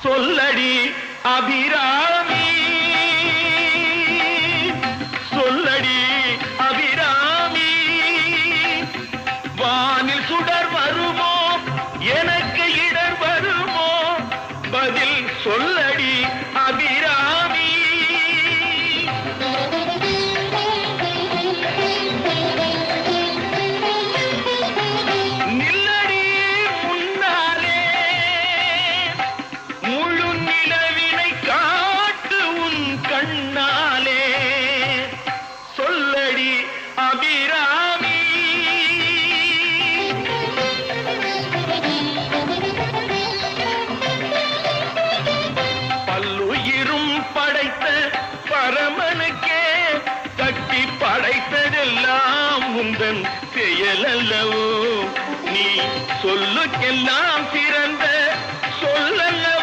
சொல்லடி அபிராமி. சொல்லடி அபிராமி. வானில் சுடர் வருமோ? எனக்கு இடர் வருமோ? பதில் சொல்லடி அபிராமி பல்லுயிரும் படைத்த பரமனுக்கே கட்டி படைத்ததெல்லாம் உந்தன் செயலல்லவோ? நீ சொல்லுக்கெல்லாம் சிறந்த